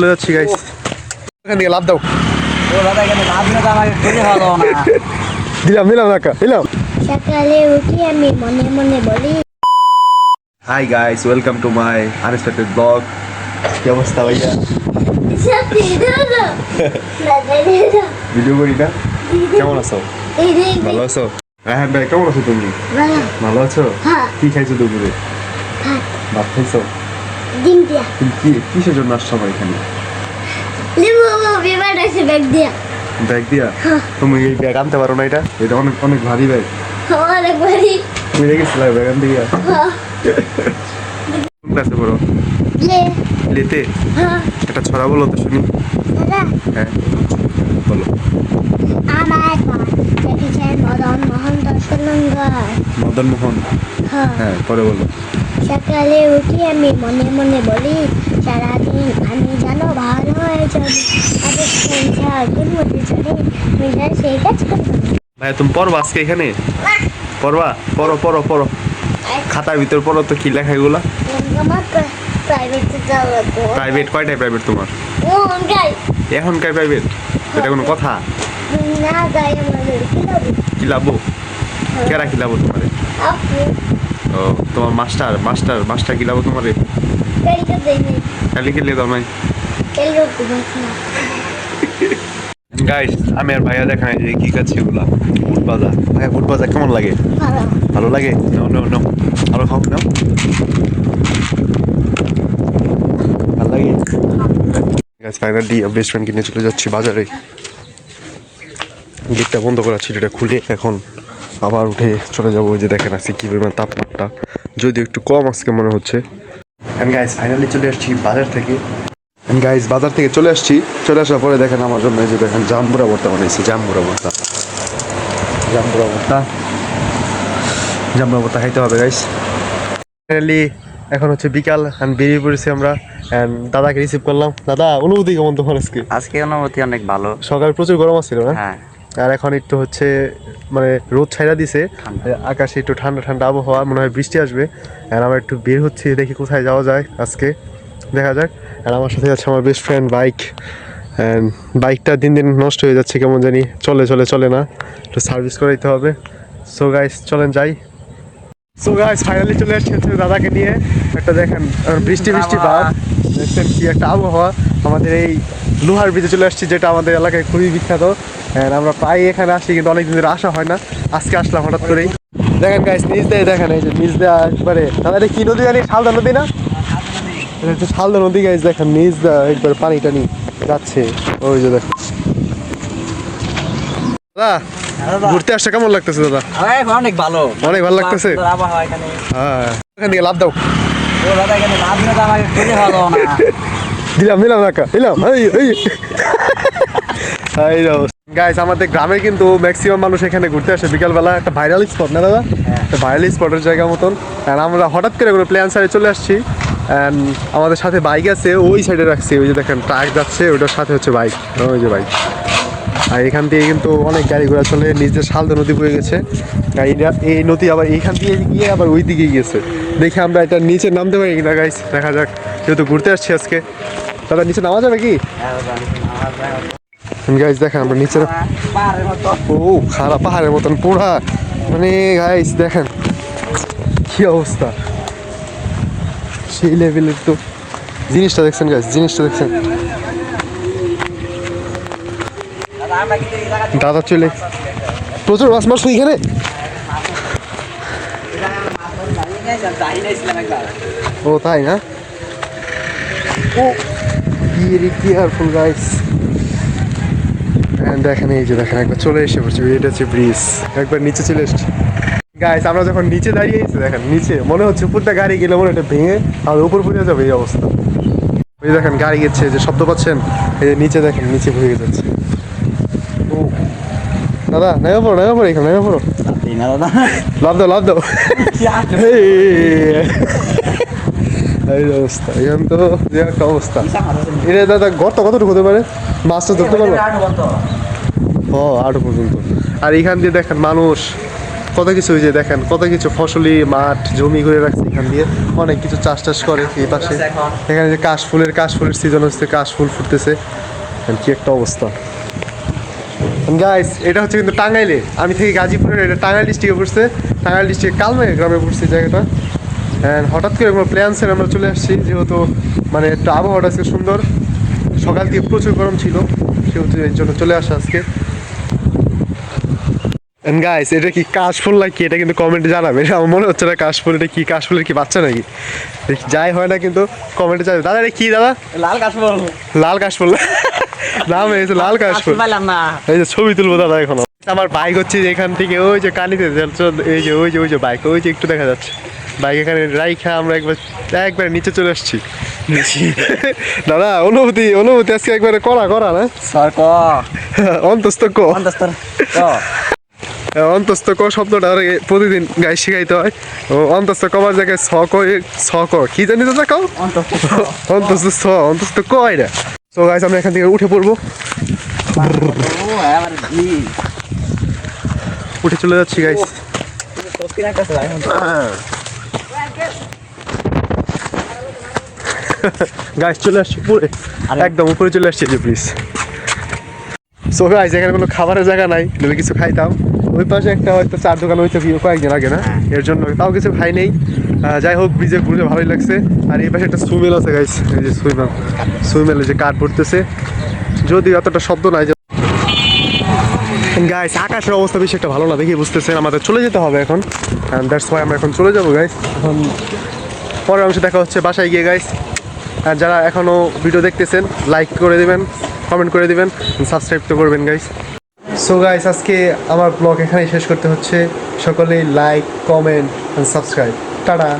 চলে যাচ্ছি গাইস এখান থেকে লাভ দাও। দিলাম দিলাম দিলাম। সকালে উঠি আমি মনে মনে বলি hi guys welcome to my unexpected blog কি অবস্থা ভাইয়া? ভিডিও করি না? কেমন আছো? ভালো আছো? হ্যাঁ ভাই কেমন আছো তুমি? ভালো। আছো? হ্যাঁ। কি খাইছো দুপুরে? ভাত খাইছো? ডিম দিয়া কি কিসের জন্য আসছো আমার এখানে? লেবু বিমান আছে ব্যাগ দিয়া। ব্যাগ দিয়া? তুমি এই ব্যাগ আনতে পারো না এটা? এটা অনেক অনেক ভারী ব্যাগ। অনেক বাড়ি তুমি রেখেছিলে ব্যাগ আনতে গিয়া? কোন ক্লাসে পড়ো? লেতে? হ্যাঁ। একটা ছড়া বলো তো শুনি। হ্যাঁ বলো। আমার মদন মোহন দর্শনঙ্গর মদন মোহন হ্যাঁ। হ্যাঁ পরে বলো। সকালে উঠি আমি মনে মনে বলি সারাদিন আমি জানো ভালো হয়ে চলি। আগে সংসার আগুন মধ্যে চলে মিনা সেই কাজ করব ভাই তুমি পড়বা আজকে এখানে? পড়বা? পড়ো পড়ো পড়ো। খাতার ভিতর পড়ো তো কি লেখা এগুলা? প্রাইভেটে কয়টায় প্রাইভেট তোমার? এখনকার। প্রাইভেট এটা কোনো কথা? না কি কি কেরা কি লাভো তোমারে? আপনি? ও তোমার মাস্টার মাস্টার মাস্টার কি লাভো তোমারে? কালি খেলে দাও নাই। গাইস আমি আর ভাইয়া দেখাই যে কি খাচ্ছি এগুলা ফুট ভাজা। ভাইয়া ফুট ভাজা কেমন লাগে? ভালো। লাগে? নো নো নো আরও খাও নাও। ভালো লাগে? গাছ ফাইনালি বেস্ট ফ্রেন্ডকে নিয়ে চলে যাচ্ছি বাজারে। গেটটা বন্ধ করা ছিল এটা খুলে এখন। আবার উঠে চলে যাব যে দেখেন আজকে কি পরিমাণ তাপমাত্রা। যদিও একটু কম আজকে মনে হচ্ছে। অ্যান্ড গাইজ ফাইনালি চলে আসছি বাজার থেকে। অ্যান্ড গাইজ বাজার থেকে চলে আসছি। চলে আসার পরে দেখেন আমার জন্য যে দেখেন জাম্বুরা ভর্তা বানিয়েছি জাম্বুরা ভর্তা। জাম্বুরা ভর্তা। জাম্বুরা ভর্তা খাইতে হবে গাইজ ফাইনালি এখন হচ্ছে বিকাল অ্যান্ড বেরিয়ে পড়েছি আমরা। অ্যান্ড দাদাকে রিসিভ করলাম। দাদা অনুভূতি কেমন তোমার আজকে? আজকে অনুভূতি অনেক ভালো। সকাল প্রচুর গরম ছিল না? হ্যাঁ। আর এখন একটু হচ্ছে মানে রোদ ছাইরা দিছে আকাশে একটু ঠান্ডা ঠান্ডা আবহাওয়া মনে হয় বৃষ্টি আসবে। আর আমরা একটু বের হচ্ছি দেখি কোথায় যাওয়া যায় আজকে। দেখা যাক। আর আমার সাথে আছে আমার বেস্ট ফ্রেন্ড বাইক অ্যান্ড বাইকটা দিন দিন নষ্ট হয়ে যাচ্ছে কেমন জানি। চলে চলে চলে না। একটু সার্ভিস করে দিতে হবে। সো গাইস চলেন যাই। সো গাইস ফাইনালি চলে আসছি দাদাকে নিয়ে। একটা দেখেন বৃষ্টি বৃষ্টি ভাব দেখছেন কি একটা আবহাওয়া। আমাদের এই লোহার ব্রিজে চলে আসছি যেটা আমাদের এলাকায় খুবই বিখ্যাত। আর আমরা প্রায় এখানে আসি কিন্তু অনেকদিন ধরে আসা হয় না। আজকে আসলাম হঠাৎ করেই। দেখেন গাইস নিচ দেয় দেখেন এই যে নিচ দিয়ে একবারে দাদা এটা কি নদী জানি? শালদা নদী না? এটা হচ্ছে শালদা নদী গাইস দেখেন নিচ দিয়ে একবার পানি টানি যাচ্ছে। ওই যে দেখেন। দাদা ঘুরতে আসছে কেমন লাগতেছে দাদা? অনেক ভালো। অনেক ভালো লাগতেছে? হ্যাঁ এখান থেকে লাভ দাও। দিলাম দিলাম টাকা দিলাম এই এই। গাইস আমাদের গ্রামে কিন্তু ম্যাক্সিমাম মানুষ এখানে ঘুরতে আসে বিকালবেলা। একটা ভাইরাল স্পট না দাদা? একটা ভাইরাল স্পটের জায়গা মতন। আর আমরা হঠাৎ করে কোনো প্ল্যান সাইডে চলে আসছি। অ্যান্ড আমাদের সাথে বাইক আছে ওই সাইডে রাখছি। ওই যে দেখেন ট্রাক যাচ্ছে ওইটার সাথে হচ্ছে বাইক ওই যে বাইক আর এখান দিয়ে কিন্তু অনেক গাড়ি ঘোড়া চলে নিজের শালদা নদী বয়ে গেছে। এই নদী আবার এইখান দিয়ে গিয়ে আবার ওই দিকে গিয়েছে। দেখে আমরা এটা নিচে নামতে পারি কিনা গাইস দেখা যাক যেহেতু ঘুরতে আসছি আজকে। দাদা নিচে নামা যাবে কি? গাইস দেখেন আমরা নিচে ও খারাপ পাহাড়ের মতন পোড়া। মানে গাইস দেখেন কি অবস্থা। সেই লেভেলের তো জিনিসটা দেখছেন গাইস জিনিসটা দেখছেন। দাদা, চলে। প্রচুর মাছ মাছ এখানে। ও তাই না? ও ভেরি কেয়ারফুল গাইস দেখেন এই যে দেখেন একবার চলে এসে পড়ছে এটা হচ্ছে ব্রিজ। একবার নিচে চলে এসেছি। গাইস আমরা যখন নিচে দাঁড়িয়ে আছি দেখেন নিচে মনে হচ্ছে উপরটা গাড়ি গেলে মনে এটা ভেঙে আর উপর পড়ে যাবে এই অবস্থা। ওই দেখেন গাড়ি গেছে যে শব্দ পাচ্ছেন? এই যে নিচে দেখেন নিচে ভেঙে যাচ্ছে। ও। দাদা নেমে পড়ো নেমে পড়ো এখানে নেমে পড়ো। লাভ দাও লাভ দাও। এই। অবস্থা এখান তো যে একটা অবস্থা। এটা দাদা গর্ত কতটুকু হতে পারে? মাছটা ধরতে পারব? ও আট পর্যন্ত। আর এখান দিয়ে দেখেন মানুষ কত কিছু ওই যে দেখেন কত কিছু ফসলি মাঠ জমি করে রাখছে এখান দিয়ে। অনেক কিছু চাষ টাস করে এই পাশে। এখানে যে কাশফুলের কাশফুলের সিজন হচ্ছে কাশফুল ফুটতেছে। আর কি একটা অবস্থা। গাইস এটা হচ্ছে কিন্তু টাঙ্গাইলে। আমি থেকে গাজীপুরের এটা টাঙ্গাইল ডিস্ট্রিক্টে পড়ছে। টাঙ্গাইল ডিস্ট্রিক্ট কালমে গ্রামে পড়ছে জায়গাটা। অ্যান্ড হঠাৎ করে আমরা প্ল্যান আমরা চলে আসছি যেহেতু মানে একটু আবহাওয়াটা আজকে সুন্দর। সকাল থেকে প্রচুর গরম ছিল সেহেতু এর জন্য চলে আসা আজকে। গাইস এটা কি কাশফুল নাকি? এটা কিন্তু কমেন্টে জানাবে আমার মনে হচ্ছে না কাশফুল এটা কি কাশফুলের কি বাচ্চা নাকি? দেখি যাই হয় না কিন্তু কমেন্টে জানাবে দাদা এটা কি দাদা? লাল কাশ বল লাল কাশফুল। নাম হয়েছে লাল কাশফুল এই যে ছবি তুলবো দাদা এখন। আমার বাইক হচ্ছে যে এখান থেকে ওই যে কানিতে এই যে ওই যে ওই যে বাইক ওই যে একটু দেখা যাচ্ছে। বাইক এখানে রাইখা আমরা একবার একবার নিচে চলে আসছি। দাদা অনুভূতি অনুভূতি আজকে একবারে করা করা না? সর ক? অন্তস্থ ক। অন্তস্তর ক? অন্তস্থ ক শব্দটা আর প্রতিদিন গাই শিখাইতে হয়। ও অন্তস্থ কবার জায়গায় ছ ক ছ ক। কি জানি দাদা কাও? অন্তস্ত অন্তস্থ ছ অন্তস্থ ক এটা। তো গাইস আমরা এখান থেকে উঠে পড়ব। উঠে চলে যাচ্ছি গাইস গাইস চলে আসছি উপরে। আরে- একদম উপরে চলে আসছি যে প্লিজ সো গাইস এখানে কোনো খাবারের জায়গা নাই নইলে কিছু খাইতাম। ওই পাশে একটা হয়তো চার দোকান কি কয়েকদিন আগে না এর জন্য তাও কিছু খাই নেই। যাই হোক ব্রিজে ঘুরে ভালোই লাগছে। আর এই পাশে একটা সুইমেল আছে গাইস এই যে সুইমেল সুইমেলে যে কাঠ পড়তেছে। যদি অতটা শব্দ নাই যে গাইস আকাশের অবস্থা বেশি একটা ভালো না দেখি বুঝতেছেন আমাদের চলে যেতে হবে এখন। দ্যাটস ওয়াই আমরা এখন চলে যাব গাইস এখন পরের অংশে দেখা হচ্ছে বাসায় গিয়ে গাইস আর যারা এখনও ভিডিও দেখতেছেন লাইক করে দেবেন কমেন্ট করে দিবেন সাবস্ক্রাইব তো করবেন গাইস সো গাইস আজকে আমার ব্লগ এখানেই শেষ করতে হচ্ছে। সকলেই লাইক কমেন্ট সাবস্ক্রাইব টাটা!